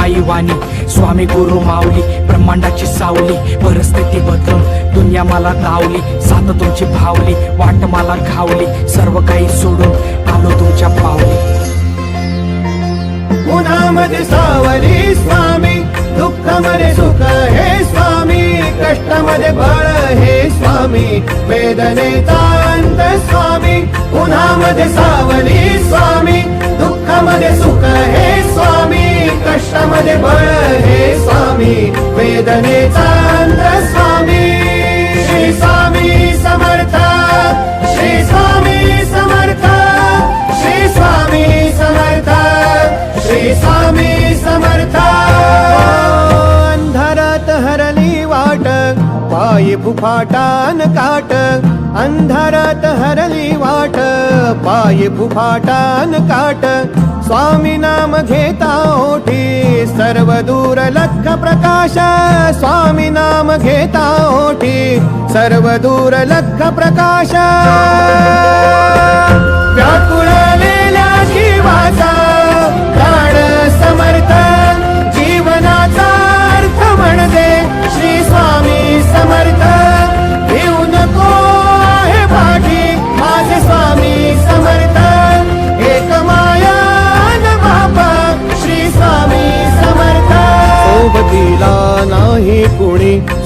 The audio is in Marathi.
आई वाणी स्वामी गुरु माऊली ब्रह्मांडाची सावली परिस्थिती बदलून दुनिया मला धावली सात तुमची भावली वाट मला घावली सर्व काही सोडून आलो तुमच्या पावली. उन्हामध्ये सावली स्वामी दुःखामध्ये सुख हे स्वामी कष्टामध्ये बळ हे स्वामी वेदनेचा अंत स्वामी उन्हामध्ये सावली समर्थ। श्री स्वामी समर्थ। श्री स्वामी समर्थ। श्री स्वामी समर्थ। अंधारात हरली वाट पायी फुफाटान काट अंधारात हरली पाय फुफाटान काट. स्वामी नाम घेता ओठी सर्व दूर लख प्रकाश. स्वामी नाम घेता ओठी सर्व दूर लख प्रकाश.